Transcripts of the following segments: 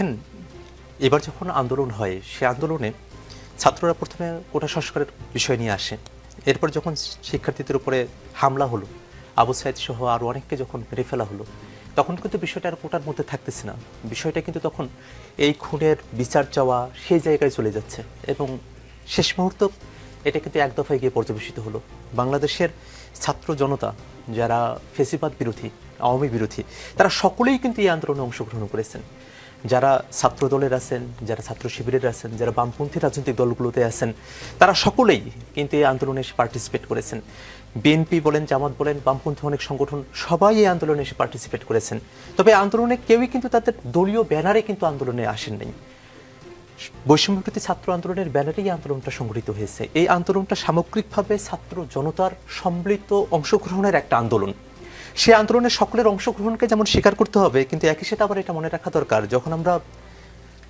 দেখেন, এবার যখন আন্দোলন হয়, সে আন্দোলনে ছাত্ররা প্রথমে কোটা সংস্কারের বিষয় নিয়ে আসে। এরপর যখন শিক্ষার্থীদের উপরে হামলা হলো, আবু সাইদ সহ আরও অনেককে যখন মেরে ফেলা হলো, তখন কিন্তু বিষয়টা আর কোটার মধ্যে থাকতেছে না। বিষয়টা কিন্তু তখন এই খুনের বিচার চাওয়া সেই জায়গায় চলে যাচ্ছে এবং শেষ মুহূর্ত এটা কিন্তু এক দফায় গিয়ে পর্যবেসিত হলো। বাংলাদেশের ছাত্র জনতা যারা ফেসিবাদ বিরোধী, আওয়ামী বিরোধী, তারা সকলেই কিন্তু এই আন্দোলনে অংশগ্রহণ করেছেন। যারা ছাত্র দলের আছেন, যারা ছাত্র শিবিরের আছেন, যারা বামপন্থী রাজনৈতিক দলগুলোতে আছেন, তারা সকলেই কিন্তু এই আন্দোলনে এসে পার্টিসিপেট করেছেন। বিএনপি বলেন, জামাত বলেন, বামপন্থী অনেক সংগঠন, সবাই এই আন্দোলনে এসে পার্টিসিপেট করেছেন। তবে আন্দোলনে কেউই কিন্তু তাদের দলীয় ব্যানারে কিন্তু আন্দোলনে আসেন নাই বৈষম্যপ্রতি ছাত্র আন্দোলনের ব্যানারেই আন্দোলনটা সংগঠিত হয়েছে। এই আন্দোলনটা সামগ্রিকভাবে ছাত্র জনতার সম্মিলিত অংশগ্রহণের একটা আন্দোলন। সেই আন্দোলনে সকলের অংশগ্রহণকে যেমন স্বীকার করতে হবে, কিন্তু একই সাথে আবার এটা মনে রাখা দরকার, যখন আমরা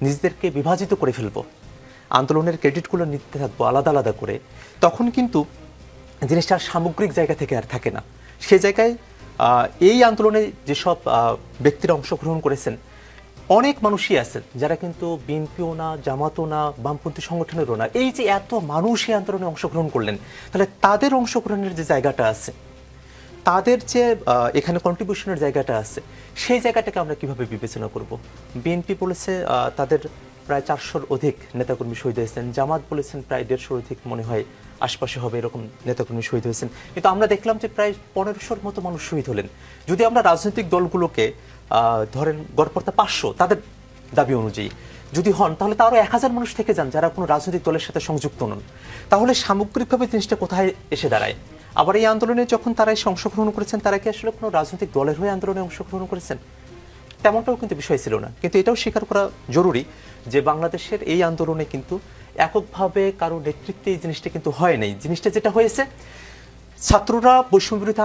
নিজেদেরকে বিভাজিত করে ফেলব, আন্দোলনের ক্রেডিটগুলো নিতে থাকব আলাদা আলাদা করে, তখন কিন্তু জিনিসটা সামগ্রিক জায়গা থেকে আর থাকে না। সে জায়গায় এই আন্দোলনে যেসব ব্যক্তিরা অংশগ্রহণ করেছেন, অনেক মানুষই আছেন, যারা কিন্তু বিএনপিও না, জামাতও না, বামপন্থী সংগঠনেরও না। এই যে এত মানুষ এই আন্দোলনে অংশগ্রহণ করলেন, তাহলে তাদের অংশগ্রহণের যে জায়গাটা আছে তাদের যে এখানে কন্ট্রিবিউশনের জায়গাটা আছে, সেই জায়গাটাকে আমরা কীভাবে বিবেচনা করব? বিএনপি বলেছে তাদের প্রায় চারশোর অধিক নেতাকর্মী শহীদ হয়েছেন। জামাত বলেছেন প্রায় দেড়শোর অধিক মনে হয় আশপাশে হবে এরকম নেতাকর্মী শহীদ হয়েছেন। কিন্তু আমরা দেখলাম যে প্রায় পনেরোশোর মতো মানুষ শহীদ হলেন। যদি আমরা রাজনৈতিক দলগুলোকে ধরেন গড়পড়তা পাঁচশো, তাদের দাবি অনুযায়ী যদি হন, তাহলে তারও এক হাজার মানুষ থেকে যান যারা কোনো রাজনৈতিক দলের সাথে সংযুক্ত নন। তাহলে সামগ্রিকভাবে জিনিসটা কোথায় এসে দাঁড়ায়? আবার এই আন্দোলনে যখন তারা এসে অংশগ্রহণ করেছেন, তারা কি আসলে কোনো রাজনৈতিক দলের হয়ে আন্দোলনে অংশগ্রহণ করেছেন? তেমনটাও কিন্তু বিষয় ছিল না। কিন্তু এটাও স্বীকার করা জরুরি যে বাংলাদেশের এই আন্দোলনে কিন্তু এককভাবে কারও নেতৃত্বে এই জিনিসটা কিন্তু হয় নাই। জিনিসটা যেটা হয়েছে, ছাত্ররা বৈষম্য বিরোধী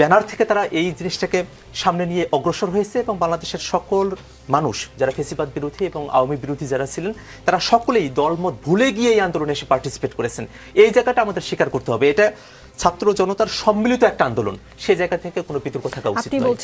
ব্যানার থেকে তারা এই জিনিসটাকে সামনে নিয়ে অগ্রসর হয়েছে এবং বাংলাদেশের সকল মানুষ যারা ফেসিবাদ বিরোধী এবং আওয়ামী বিরোধী যারা ছিলেন, তারা সকলেই দলমত ভুলে গিয়ে এই আন্দোলনে এসে পার্টিসিপেট করেছেন। এই জায়গাটা আমাদের স্বীকার করতে হবে। এটা ছাত্র জনতার সম্মিলিত একটা আন্দোলন। সে জায়গা থেকে কোনো বিতর্ক থাকা উচিত নয়।